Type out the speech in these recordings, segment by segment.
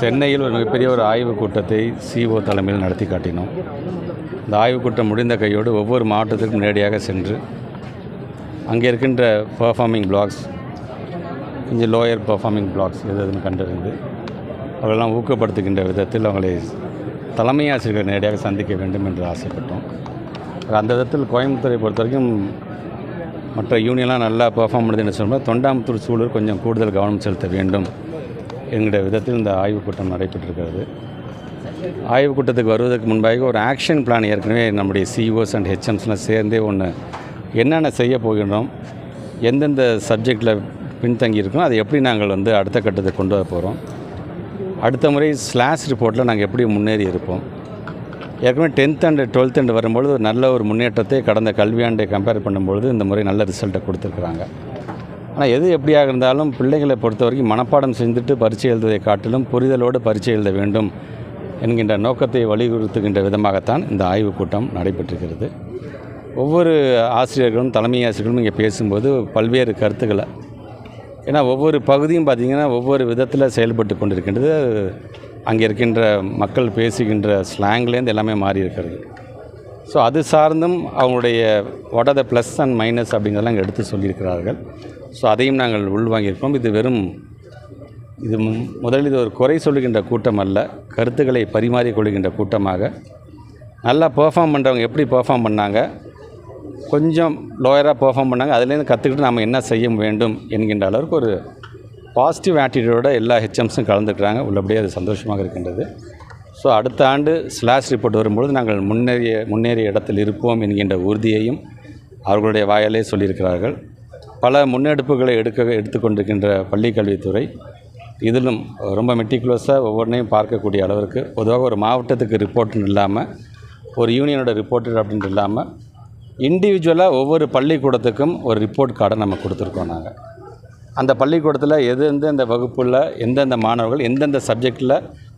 சென்னையில் ஒரு மிகப்பெரிய ஒரு ஆய்வுக் கூட்டத்தை சிஓ தலைமையில் நடத்தி காட்டினோம். இந்த ஆய்வுக் கூட்டம் முடிந்த கையோடு ஒவ்வொரு மாவட்டத்திற்கும் நேரடியாக சென்று அங்கே இருக்கின்ற பெர்ஃபார்மிங் பிளாக்ஸ் கொஞ்சம் லோயர் பெர்ஃபார்மிங் பிளாக்ஸ் எது எதுன்னு கண்டறிந்து அவர்களெல்லாம் ஊக்கப்படுத்துகின்ற விதத்தில் அவங்களை தலைமை ஆசிரியர்கள் நேரடியாக சந்திக்க வேண்டும் என்று ஆசைப்பட்டோம். அந்த விதத்தில் கோயம்புத்தூரை பொறுத்த வரைக்கும் மற்ற யூனியன்லாம் நல்லா பெர்ஃபார்ம் பண்ணுதுன்னு சொன்னால் தொண்டாமுத்தூர் சூழல் கொஞ்சம் கூடுதல் கவனம் செலுத்த வேண்டும். என்கிற விதத்தில் இந்த ஆய்வுக் கூட்டம் நடைபெற்றிருக்கிறது. ஆய்வுக் கூட்டத்துக்கு வருவதற்கு முன்பாக ஒரு ஆக்ஷன் பிளான் ஏற்கனவே நம்முடைய சிஓஸ் அண்ட் ஹெச்எம்ஸ்லாம் சேர்ந்தே ஒன்று என்னென்ன செய்ய போகின்றோம்? எந்தெந்த சப்ஜெக்டில் பின்தங்கி இருக்கோம்? அதை எப்படி நாங்கள் வந்து அடுத்த கட்டத்துக்கு கொண்டு வர போகிறோம் அடுத்த முறை ஸ்லாஷ் ரிப்போர்ட்டில் நாங்கள் எப்படி முன்னேறி இருப்போம். ஏற்கனவே டென்த் அண்ட் டுவெல்த் அண்டு வரும்பொழுது ஒரு நல்ல ஒரு முன்னேற்றத்தை கடந்த கல்வியாண்டை கம்பேர் பண்ணும்பொழுது இந்த முறை நல்ல ரிசல்ட்டை கொடுத்துருக்குறாங்க. ஆனால் எது எப்படியாக இருந்தாலும் பிள்ளைகளை பொறுத்த வரைக்கும் மனப்பாடம் செஞ்சுட்டு பரீட்சை எழுதுவதை காட்டிலும் புரிதலோடு பரீட்சை எழுத வேண்டும் என்கின்ற நோக்கத்தை வலியுறுத்துகின்ற விதமாகத்தான் இந்த ஆய்வுக் கூட்டம் நடைபெற்றிருக்கிறது. ஒவ்வொரு ஆசிரியர்களும் தலைமை ஆசிரியர்களும் இங்கே பேசும்போது பல்வேறு கருத்துக்களை ஏன்னா ஒவ்வொரு பகுதியும் பார்த்திங்கன்னா ஒவ்வொரு விதத்தில் செயல்பட்டு கொண்டிருக்கின்றது. அங்கே இருக்கின்ற மக்கள் பேசுகின்ற ஸ்லாங்லேருந்து எல்லாமே மாறி இருக்கிறது ஸோ அது சார்ந்தும் அவங்களுடைய what are the plus and minus அப்படிங்கிறதெல்லாம் இங்கே எடுத்து சொல்லியிருக்கிறார்கள். ஸோ அதையும் நாங்கள் உள்வாங்கியிருக்கோம் இது வெறும் இது மு- முதலில் இது ஒரு குறை சொல்லுகின்ற கூட்டம் அல்ல கருத்துக்களை பரிமாறிக்கொள்கின்ற கூட்டமாக. நல்லா பெர்ஃபார்ம் பண்ணுறவங்க எப்படி பெர்ஃபார்ம் பண்ணாங்க? கொஞ்சம் லோயராக பெர்ஃபார்ம் பண்ணாங்க. அதுலேருந்து கற்றுக்கிட்டு நாம் என்ன செய்ய வேண்டும் என்கின்ற அளவுக்கு ஒரு பாசிட்டிவ் ஆட்டிடியூடோட எல்லா ஹெச்எம்ஸும் கலந்துக்கிறாங்க. உள்ளபடியே அது சந்தோஷமாக இருக்கின்றது. ஸோ அடுத்த ஆண்டு ஸ்லாஷ் ரிப்போர்ட் வரும்பொழுது நாங்கள் முன்னேறிய முன்னேறிய இடத்தில் இருப்போம் என்கின்ற உறுதியையும் அவர்களுடைய வாயாலே சொல்லியிருக்கிறார்கள். பல முன்னெடுப்புகளை எடுக்க எடுத்துக்கொண்டிருக்கின்ற பள்ளிக்கல்வித்துறை இதிலும் ரொம்ப மெட்டிகுலஸாக ஒவ்வொன்றையும் பார்க்கக்கூடிய அளவிற்கு பொதுவாக ஒரு மாவட்டத்துக்கு ரிப்போர்ட்னு இல்லாமல் ஒரு யூனியனோட ரிப்போர்ட்டர் அப்படின்னு இல்லாமல் இண்டிவிஜுவலாக ஒவ்வொரு பள்ளிக்கூடத்துக்கும் ஒரு ரிப்போர்ட் கார்டை நம்ம கொடுத்துருக்கோம் நாங்கள் அந்த பள்ளிக்கூடத்தில் எது எந்தெந்த வகுப்பில் எந்தெந்த மாணவர்கள் எந்தெந்த சப்ஜெக்டில்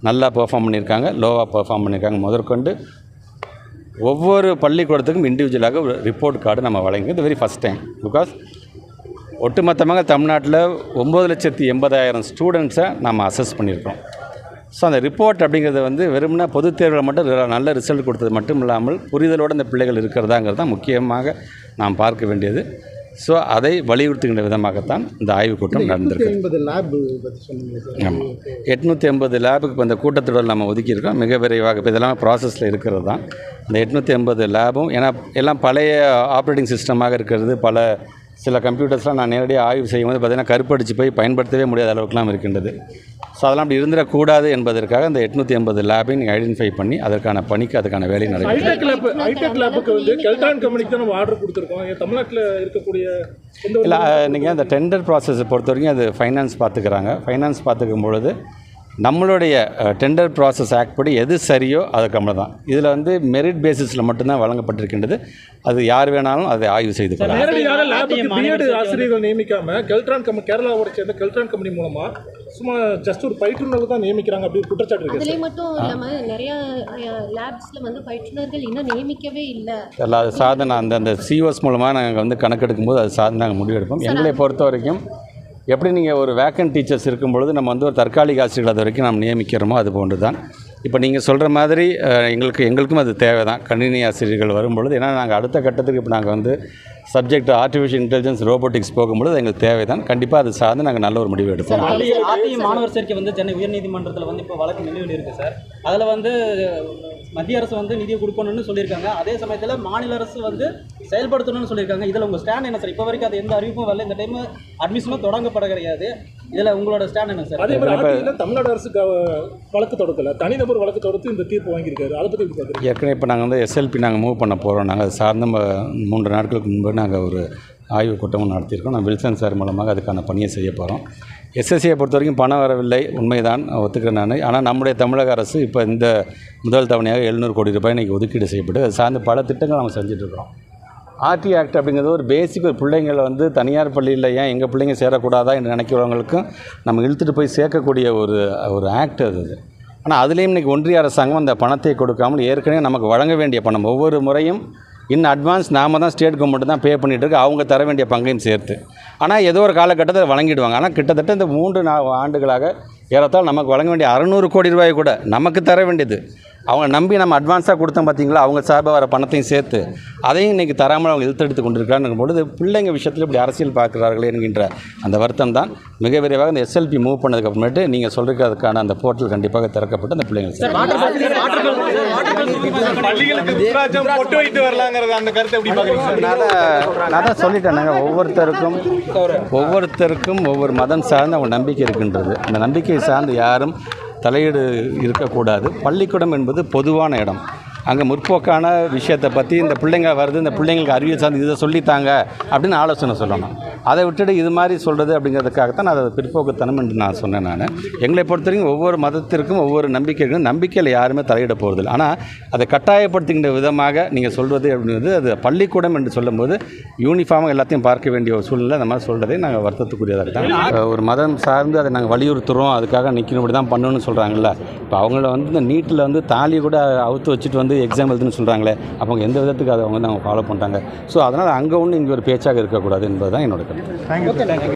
நல்லா பெர்ஃபார்ம் பண்ணியிருக்காங்க லோவாக பெர்ஃபார்ம் பண்ணியிருக்காங்க. முதற்கொண்டு ஒவ்வொரு பள்ளிக்கூடத்துக்கும் இண்டிவிஜுவலாக ஒரு ரிப்போர்ட் கார்டு நம்ம வழங்கி இது வெரி ஃபஸ்ட் டைம் பிகாஸ் ஒட்டுமொத்தமாக தமிழ்நாட்டில் ஒம்பது லட்சத்தி எண்பதாயிரம் ஸ்டூடெண்ட்ஸை நம்ம அசஸ் பண்ணியிருக்கோம் ஸோ அந்த ரிப்போர்ட் அப்படிங்கிறது வந்து வெறும்னா பொதுத் தேர்வில் மட்டும் நல்ல ரிசல்ட் கொடுத்தது மட்டும் இல்லாமல் புரிதலோடு இந்த பிள்ளைகள் இருக்கிறதாங்கிறது தான் முக்கியமாக நாம் பார்க்க வேண்டியது. ஸோ அதை வலியுறுத்துகின்ற விதமாகத்தான் இந்த ஆய்வுக் கூட்டம் நடந்திருக்கு. ஆமாம் எட்நூற்றி ஐம்பது லேபுக்கு இப்போ இந்த கூட்டத்தொடர் நம்ம ஒதுக்கியிருக்கோம். மிக விரைவாக இப்போ இதெல்லாம் ப்ராசஸில் இருக்கிறது தான். இந்த எட்நூற்றி ஐம்பது லேபும் ஏன்னா எல்லாம் பழைய ஆப்ரேட்டிங் சிஸ்டமாக இருக்கிறது. பல சில கம்ப்யூட்டர்ஸ்லாம் நான் நேரடியாக ஆய்வு செய்யும்போது பார்த்தீங்கன்னா கருப்படிச்சு போய் பயன்படுத்தவே முடியாத அளவுக்குலாம் இருக்கின்றது. ஸோ அதெல்லாம் அப்படி இருந்துடக்கூடாது என்பதற்காக இந்த எட்நூற்றி ஐம்பது லேபையும் நீங்கள் ஐடென்டிஃபை பண்ணி அதற்கான பணிக்கு அதுக்கான வேலை நடைபெறும் ஐடெக் லேப் ஐடெக் லேபுக்கு வந்து கெல்டான் கம்பெனிக்கு தான் நம்ம ஆர்டர் கொடுத்துருக்கோம். தமிழ்நாட்டில் இருக்கக்கூடிய இல்லை நீங்கள் அந்த டெண்டர் ப்ராசஸை பொறுத்த வரைக்கும் அது ஃபைனான்ஸ் பார்த்துக்கிறாங்க. ஃபைனான்ஸ் பார்த்துக்கும் பொழுது நம்மளுடைய டெண்டர் ப்ராசஸ் ஆக்ட் படி எது சரியோ அது கம்மி தான் இதில் வந்து மெரிட் பேசிஸில் மட்டும்தான் வழங்கப்பட்டிருக்கின்றது. அது யார் வேணாலும் அதை ஆய்வு செய்து ஆசிரியர்கள் நியமிக்காம கெல்ட்ரான் கம்பெனி கேரளாவோட சேர்ந்த கெல்ட்ரான் கம்பெனி மூலமா சும்மா ஜஸ்ட் ஒரு பயிற்றுநர்கள் தான் நியமிக்கிறாங்க அப்படி குற்றச்சாட்டு இருக்கு மட்டும் இல்லாமல் நிறைய லேப்ஸில் வந்து பயிற்றுனர்கள் இன்னும் நியமிக்கவே இல்லை. எல்லா அது சார்ந்து நான் அந்த அந்த சிஓஸ் மூலமாக நாங்கள் வந்து கணக்கெடுக்கும் போது அது சார்ந்து நாங்கள் முடிவெடுப்போம் எங்களை பொறுத்த வரைக்கும் எப்படி நீங்கள் ஒரு வேக்கன்ட் டீச்சர்ஸ் இருக்கும் பொழுது நம்ம வந்து ஒரு தற்காலிக ஆசிரியர்கள் அது வரைக்கும் நாம் நியமிக்கிறோமோ அது போன்று தான் இப்போ நீங்கள் சொல்கிற மாதிரி எங்களுக்கு எங்களுக்கும் அது தேவை தான் கணினி ஆசிரியர்கள் வரும்பொழுது ஏன்னா நாங்கள் அடுத்த கட்டத்துக்கு இப்போ நாங்கள் வந்து சப்ஜெக்ட் ஆர்டிஃபிஷியல் இன்டெலிஜென்ஸ் ரோபோட்டிக்ஸ் போகும்பொழுது எங்களுக்கு தேவை தான் கண்டிப்பாக அது சார்ந்து நாங்கள் நல்ல ஒரு முடிவு எடுப்போம். மாணவர் சேர்க்கை வந்து சென்னை உயர்நீதிமன்றத்தில் வந்து இப்போ வழக்கு நிலுவையில் இருக்குது சார். அதில் வந்து மத்திய அரசு வந்து நிதியை கொடுக்கணும்னு சொல்லியிருக்காங்க. அதே சமயத்தில் மாநில அரசு வந்து செயல்படுத்தணும்னு சொல்லியிருக்காங்க. இதில் உங்கள் ஸ்டாண்ட் என்ன சார் இப்போ வரைக்கும் அது எந்த அறிவிப்பும் வரல. இந்த டைம் அட்மிஷனும் தொடங்கப்பட கிடையாது. இதில் உங்களோட ஸ்டாண்ட் என்ன சார் அதே மாதிரி தமிழ்நாடு அரசு வழக்கு தொடுக்கல. தனிநபர் வழக்கு தொடுத்து இந்த தீர்ப்பு வாங்கியிருக்காரு. அதை பற்றி ஏற்கனவே இப்போ நாங்கள் வந்து எஸ்எல்பி நாங்கள் மூவ் பண்ண போகிறோம் நாங்கள் அது சார்ந்த மூன்று நாட்களுக்கு முன்பு நாங்கள் ஒரு ஆய்வுக் கூட்டமும் நடத்தியிருக்கோம். நான் வில்சன் சார் மூலமாக அதுக்கான பணியை செய்ய போகிறோம் எஸ்எஸ்சியை பொறுத்த வரைக்கும் பணம் வரவில்லை. உண்மைதான். ஒத்துக்கிறேன் நான். ஆனால் நம்முடைய தமிழக அரசு இப்போ இந்த முதல் தவணையாக எழுநூறு கோடி ரூபாய் இன்றைக்கி ஒதுக்கீடு செய்யப்பட்டு அது சார்ந்த பல திட்டங்கள் நம்ம செஞ்சிட்ருக்கிறோம் ஆர்டி ஆக்ட் அப்படிங்கிறது ஒரு பேசிக் ஒரு பிள்ளைங்களை வந்து தனியார் பள்ளியில் ஏன் எங்கள் பிள்ளைங்க சேரக்கூடாதா என்று நினைக்கிறவங்களுக்கும் நம்ம இழுத்துட்டு போய் சேர்க்கக்கூடிய ஒரு ஒரு ஆக்ட் அது அது. ஆனால் அதுலேயும் இன்றைக்கி ஒன்றிய அரசாங்கம் அந்த பணத்தை கொடுக்காமல் ஏற்கனவே நமக்கு வழங்க வேண்டிய பணம். ஒவ்வொரு முறையும் இன்னும் அட்வான்ஸ் நாம தான் ஸ்டேட் கவர்மெண்ட் தான் பே பண்ணிட்டு இருக்கு. அவங்க தர வேண்டிய பங்கையும் சேர்த்து. ஆனால் ஏதோ ஒரு காலகட்டத்தில் வழங்கிடுவாங்க. ஆனால் கிட்டத்தட்ட இந்த மூன்று நா ஆண்டுகளாக ஏறத்தால் நமக்கு வழங்க வேண்டிய அறநூறு கோடி ரூபாய் கூட நமக்கு தர வேண்டியது. அவங்க நம்பி நம்ம அட்வான்ஸாக கொடுத்தோம் பார்த்தீங்களா அவங்க சார்பாக வர பணத்தையும் சேர்த்து அதையும் இன்றைக்கி தராமல் அவங்க இழுத்தெடுத்து கொண்டிருக்காங்க பொழுது பிள்ளைங்க விஷயத்தில் இப்படி அரசியல் பார்க்குறார்களே என்கின்ற அந்த வருத்தம் தான். மிக விரைவாக இந்த எஸ்எல்பி மூவ் பண்ணதுக்கு அப்புறமேட்டு நீங்கள் சொல்கிறதுக்கான அந்த போர்ட்டல் கண்டிப்பாக திறக்கப்பட்டு அந்த பிள்ளைங்க நான் தான் நான் தான் சொல்லிட்டேன் நாங்கள் ஒவ்வொருத்தருக்கும் ஒவ்வொருத்தருக்கும் ஒவ்வொரு மதம் சார்ந்து அவங்க நம்பிக்கை இருக்கின்றது. அந்த நம்பிக்கையை சார்ந்து யாரும் தலையீடு இருக்கக்கூடாது. பள்ளிக்கூடம் என்பது பொதுவான இடம். அங்கே முற்போக்கான விஷயத்தை பற்றி இந்த பிள்ளைங்க வருது இந்த பிள்ளைங்களுக்கு அறிவியல் சார்ந்து இதை சொல்லித்தாங்க அப்படின்னு ஆலோசனை சொல்லணும். அதை விட்டுட்டு இது மாதிரி சொல்கிறது அப்படிங்கிறதுக்காகத்தான் நான் அதை பிற்போக்குத்தனம் என்று நான் சொன்னேன் நான். எங்களை பொறுத்த வரைக்கும் ஒவ்வொரு மதத்திற்கும் ஒவ்வொரு நம்பிக்கைக்கும் நம்பிக்கையில் யாருமே தலையிட போகிறதில்லை ஆனால் அதை கட்டாயப்படுத்துகின்ற விதமாக நீங்கள் சொல்வது அப்படிங்கிறது அது பள்ளிக்கூடம் என்று சொல்லும்போது யூனிஃபார்மாக எல்லாத்தையும் பார்க்க வேண்டிய ஒரு சூழ்நிலை அந்த மாதிரி சொல்கிறதே நாங்கள் வருத்தத்துக்குரியதாக தான். ஒரு மதம் சார்ந்து அதை நாங்கள் வலியுறுத்துகிறோம் அதுக்காக நிற்கணும் இப்படி தான் பண்ணணும்னு சொல்கிறாங்கல்ல இப்போ அவங்கள வந்து இந்த நீட்டில் வந்து தாலி கூட அவுத்து வச்சுட்டு வந்து எக்ஸாம் எழுதுன்னு சொல்கிறாங்களே அப்போ அவங்க எந்த விதத்துக்கு அதை அவங்க வந்து அவங்க ஃபாலோ பண்ணுறாங்க ஸோ அதனால் அங்கே ஒன்று இங்கே ஒரு பேச்சாக இருக்கக்கூடாது என்பது தான் என்னோட கருத்து. தேங்க்யூ